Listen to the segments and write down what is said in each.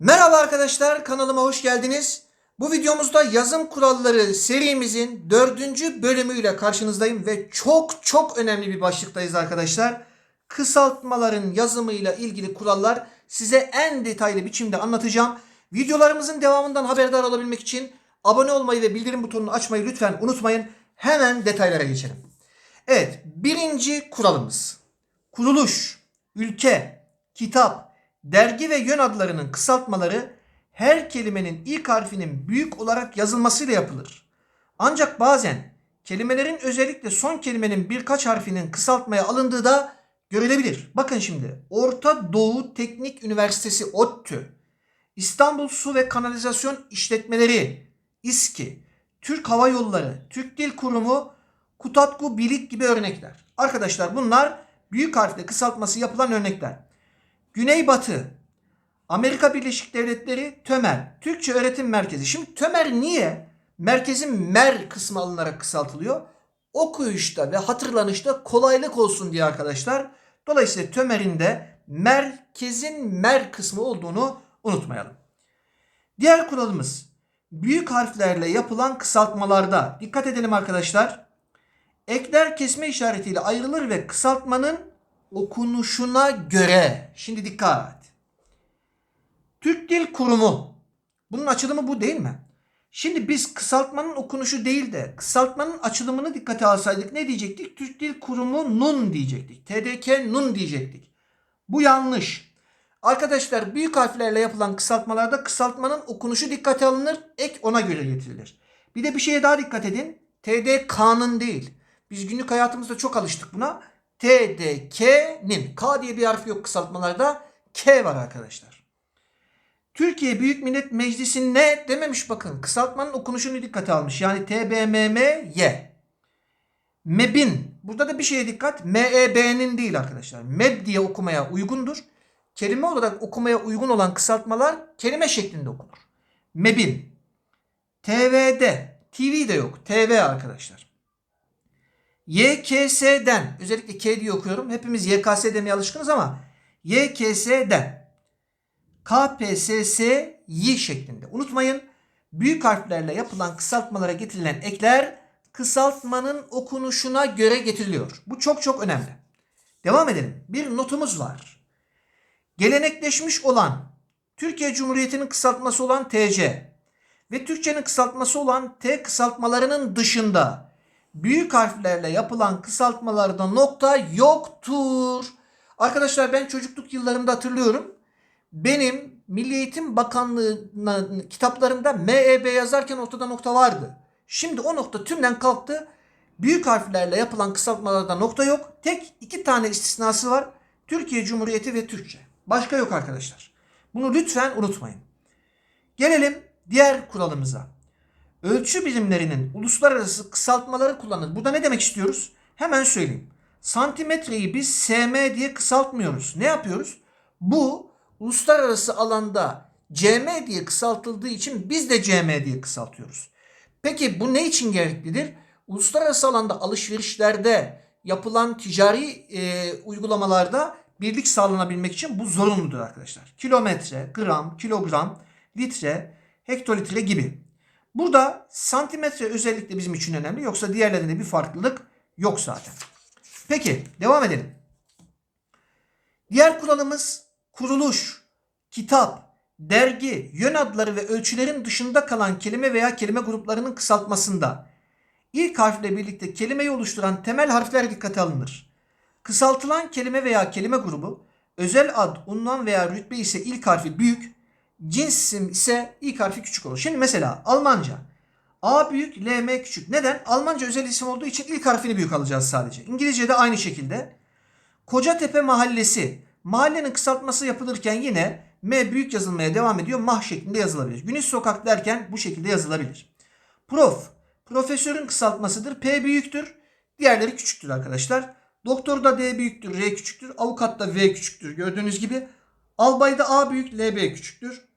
Merhaba arkadaşlar kanalıma hoş geldiniz. Bu videomuzda yazım kuralları serimizin dördüncü bölümüyle karşınızdayım ve çok çok önemli bir başlıktayız arkadaşlar. Kısaltmaların yazımıyla ilgili kurallar size en detaylı biçimde anlatacağım. Videolarımızın devamından haberdar olabilmek için abone olmayı ve bildirim butonunu açmayı lütfen unutmayın. Hemen detaylara geçelim. Evet birinci kuralımız. Kuruluş, ülke, kitap, dergi ve yön adlarının kısaltmaları her kelimenin ilk harfinin büyük olarak yazılmasıyla yapılır. Ancak bazen kelimelerin özellikle son kelimenin birkaç harfinin kısaltmaya alındığı da görülebilir. Bakın şimdi Orta Doğu Teknik Üniversitesi ODTÜ, İstanbul Su ve Kanalizasyon İşletmeleri, İSKİ, Türk Hava Yolları, Türk Dil Kurumu, Kutatku Bilik gibi örnekler. Arkadaşlar bunlar büyük harfle kısaltması yapılan örnekler. Güneybatı, Amerika Birleşik Devletleri, TÖMER, Türkçe Öğretim Merkezi. Şimdi TÖMER niye? Merkezin MER kısmı alınarak kısaltılıyor. Okuyuşta ve hatırlanışta kolaylık olsun diye arkadaşlar. Dolayısıyla TÖMER'in de merkezin MER kısmı olduğunu unutmayalım. Diğer kuralımız büyük harflerle yapılan kısaltmalarda dikkat edelim arkadaşlar. Ekler kesme işaretiyle ayrılır ve kısaltmanın okunuşuna göre. Şimdi dikkat. Türk Dil Kurumu. Bunun açılımı bu değil mi? Şimdi biz kısaltmanın okunuşu değil de kısaltmanın açılımını dikkate alsaydık ne diyecektik? Türk Dil Kurumu NUN diyecektik. TDK NUN diyecektik. Bu yanlış. Arkadaşlar büyük harflerle yapılan kısaltmalarda kısaltmanın okunuşu dikkate alınır. Ek ona göre getirilir. Bir de bir şeye daha dikkat edin. TDK'nın değil. Biz günlük hayatımızda çok alıştık buna. TDK'nin. K diye bir harf yok kısaltmalarda. K var arkadaşlar. Türkiye Büyük Millet Meclisi ne dememiş bakın. Kısaltmanın okunuşunu dikkate almış. Yani TBMMY. MEB'in. Burada da bir şeye dikkat. MEB'nin değil arkadaşlar. MEB diye okumaya uygundur. Kelime olarak okumaya uygun olan kısaltmalar kelime şeklinde okunur. MEB'in. TV'de. TV de yok. TV arkadaşlar. YKS'den özellikle K diye okuyorum. Hepimiz YKS demeye alışkınız ama YKS'den KPSS'yi şeklinde. Unutmayın büyük harflerle yapılan kısaltmalara getirilen ekler kısaltmanın okunuşuna göre getiriliyor. Bu çok çok önemli. Devam edelim. Bir notumuz var. Gelenekleşmiş olan Türkiye Cumhuriyeti'nin kısaltması olan TC ve Türkçenin kısaltması olan T kısaltmalarının dışında büyük harflerle yapılan kısaltmalarda nokta yoktur. Arkadaşlar ben çocukluk yıllarımda hatırlıyorum. Benim Milli Eğitim Bakanlığı'nın kitaplarında MEB yazarken ortada nokta vardı. Şimdi o nokta tümden kalktı. Büyük harflerle yapılan kısaltmalarda nokta yok. Tek iki tane istisnası var. Türkiye Cumhuriyeti ve Türkçe. Başka yok arkadaşlar. Bunu lütfen unutmayın. Gelelim diğer kuralımıza. Ölçü birimlerinin uluslararası kısaltmaları kullanılır. Burada ne demek istiyoruz? Hemen söyleyeyim. Santimetreyi biz sm diye kısaltmıyoruz. Ne yapıyoruz? Bu uluslararası alanda cm diye kısaltıldığı için biz de cm diye kısaltıyoruz. Peki bu ne için gereklidir? Uluslararası alanda alışverişlerde yapılan ticari e, uygulamalarda birlik sağlanabilmek için bu zorunludur arkadaşlar. Kilometre, gram, kilogram, litre, hektolitre gibi. Burada santimetre özellikle bizim için önemli. Yoksa diğerlerinde bir farklılık yok zaten. Peki devam edelim. Diğer kuralımız kuruluş, kitap, dergi, yön adları ve ölçülerin dışında kalan kelime veya kelime gruplarının kısaltmasında ilk harfle birlikte kelimeyi oluşturan temel harfler dikkate alınır. Kısaltılan kelime veya kelime grubu özel ad, unvan veya rütbe ise ilk harfi büyük, cins isim ise ilk harfi küçük olur. Şimdi mesela Almanca. A büyük, L, M küçük. Neden? Almanca özel isim olduğu için ilk harfini büyük alacağız sadece. İngilizce'de aynı şekilde. Kocatepe Mahallesi. Mahallenin kısaltması yapılırken yine M büyük yazılmaya devam ediyor. Mah şeklinde yazılabilir. Güneş Sokak derken bu şekilde yazılabilir. Prof. Profesörün kısaltmasıdır. P büyüktür. Diğerleri küçüktür arkadaşlar. Doktor da D büyüktür, R küçüktür. Avukat da V küçüktür. Gördüğünüz gibi. Albayda A büyük, LB küçüktür.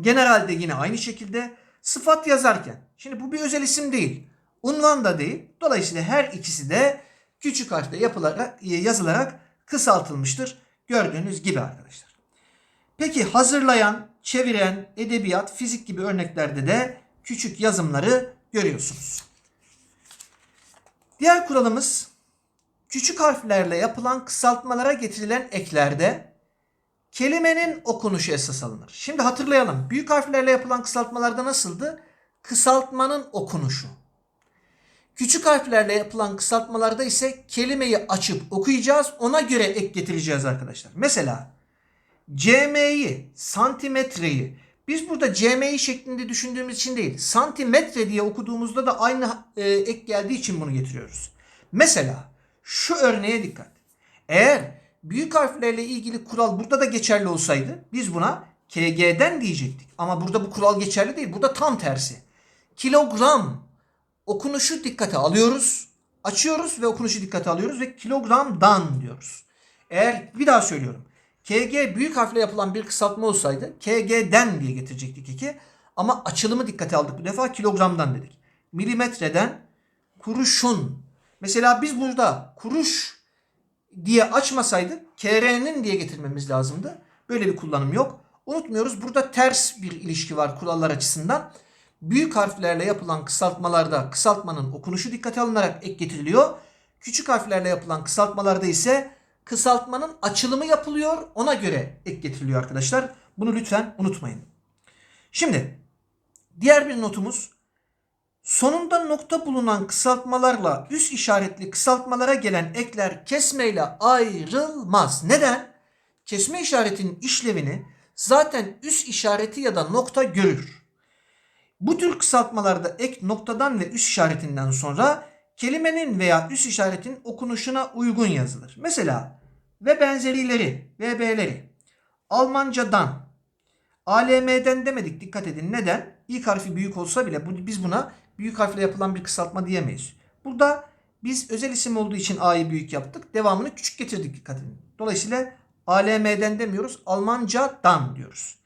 Genelde yine aynı şekilde sıfat yazarken. Şimdi bu bir özel isim değil. Unvan da değil. Dolayısıyla her ikisi de küçük harfle yapılarak, yazılarak kısaltılmıştır. Gördüğünüz gibi arkadaşlar. Peki hazırlayan, çeviren, edebiyat, fizik gibi örneklerde de küçük yazımları görüyorsunuz. Diğer kuralımız küçük harflerle yapılan kısaltmalara getirilen eklerde kelimenin okunuşu esas alınır. Şimdi hatırlayalım. Büyük harflerle yapılan kısaltmalarda nasıldı? Kısaltmanın okunuşu. Küçük harflerle yapılan kısaltmalarda ise kelimeyi açıp okuyacağız. Ona göre ek getireceğiz arkadaşlar. Mesela CM'yi, santimetreyi biz burada CM'yi şeklinde düşündüğümüz için değil, santimetre diye okuduğumuzda da aynı e, ek geldiği için bunu getiriyoruz. Mesela şu örneğe dikkat. Eğer büyük harflerle ilgili kural burada da geçerli olsaydı biz buna KG'den diyecektik. Ama burada bu kural geçerli değil. Burada tam tersi. Kilogram okunuşu dikkate alıyoruz. Açıyoruz ve okunuşu dikkate alıyoruz ve kilogramdan diyoruz. Eğer bir daha söylüyorum. KG büyük harfle yapılan bir kısaltma olsaydı KG'den diye getirecektik iki. Ama açılımı dikkate aldık bu defa kilogramdan dedik. Milimetreden kuruşun. Mesela biz burada kuruş diye açmasaydık KR'nin diye getirmemiz lazımdı. Böyle bir kullanım yok. Unutmuyoruz burada ters bir ilişki var kurallar açısından. Büyük harflerle yapılan kısaltmalarda kısaltmanın okunuşu dikkate alınarak ek getiriliyor. Küçük harflerle yapılan kısaltmalarda ise kısaltmanın açılımı yapılıyor. Ona göre ek getiriliyor arkadaşlar. Bunu lütfen unutmayın. Şimdi diğer bir notumuz sonunda nokta bulunan kısaltmalarla üst işaretli kısaltmalara gelen ekler kesmeyle ayrılmaz. Neden? Kesme işaretinin işlevini zaten üst işareti ya da nokta görür. Bu tür kısaltmalarda ek noktadan ve üst işaretinden sonra kelimenin veya üst işaretin okunuşuna uygun yazılır. Mesela ve benzerileri, VB'leri Almancadan, ALM'den demedik dikkat edin. Neden? İlk harfi büyük olsa bile biz buna büyük harfle yapılan bir kısaltma diyemeyiz. Burada biz özel isim olduğu için A'yı büyük yaptık. Devamını küçük getirdik dikkat edin. Dolayısıyla ALM'den demiyoruz. Almancadan diyoruz.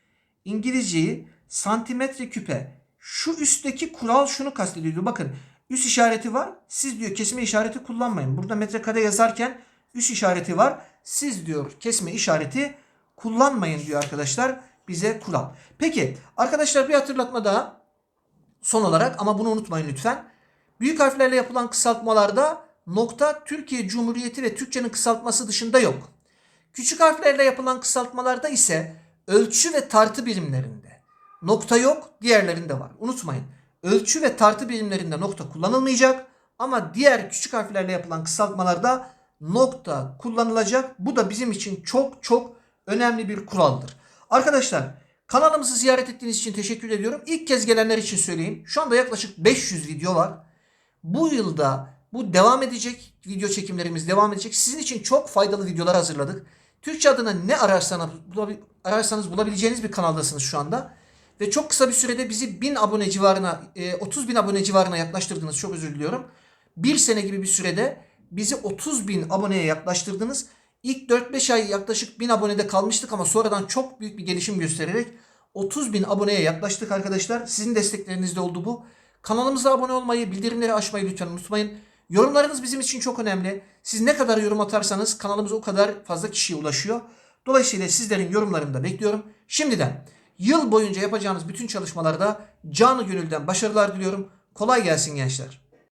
İngilizceyi santimetre küpe. Şu üstteki kural şunu kastediyor. Bakın üst işareti var. Siz diyor kesme işareti kullanmayın. Burada metrekare yazarken üst işareti var. Siz diyor kesme işareti kullanmayın diyor arkadaşlar bize kural. Peki arkadaşlar bir hatırlatma daha. Son olarak ama bunu unutmayın lütfen. Büyük harflerle yapılan kısaltmalarda nokta Türkiye Cumhuriyeti ve Türkçenin kısaltması dışında yok. Küçük harflerle yapılan kısaltmalarda ise ölçü ve tartı birimlerinde nokta yok, diğerlerinde var. Unutmayın. Ölçü ve tartı birimlerinde nokta kullanılmayacak ama diğer küçük harflerle yapılan kısaltmalarda nokta kullanılacak. Bu da bizim için çok çok önemli bir kuraldır. Arkadaşlar kanalımızı ziyaret ettiğiniz için teşekkür ediyorum. İlk kez gelenler için söyleyeyim. Şu anda yaklaşık 500 video var. Bu yılda bu devam edecek. Video çekimlerimiz devam edecek. Sizin için çok faydalı videolar hazırladık. Türkçe adına ne ararsanız, bulabi- ararsanız bulabileceğiniz bir kanaldasınız şu anda. Ve çok kısa bir sürede bizi 1000 abone civarına, e, 30 bin abone civarına yaklaştırdınız. Çok özür diliyorum. Bir sene gibi bir sürede bizi 30 bin aboneye yaklaştırdınız. İlk 4-5 ay yaklaşık 1000 abonede kalmıştık ama sonradan çok büyük bir gelişim göstererek 30 bin aboneye yaklaştık arkadaşlar. Sizin desteklerinizde oldu bu. Kanalımıza abone olmayı, bildirimleri açmayı lütfen unutmayın. Yorumlarınız bizim için çok önemli. Siz ne kadar yorum atarsanız kanalımız o kadar fazla kişiye ulaşıyor. Dolayısıyla sizlerin yorumlarını da bekliyorum. Şimdiden yıl boyunca yapacağınız bütün çalışmalarda canı gönülden başarılar diliyorum. Kolay gelsin gençler.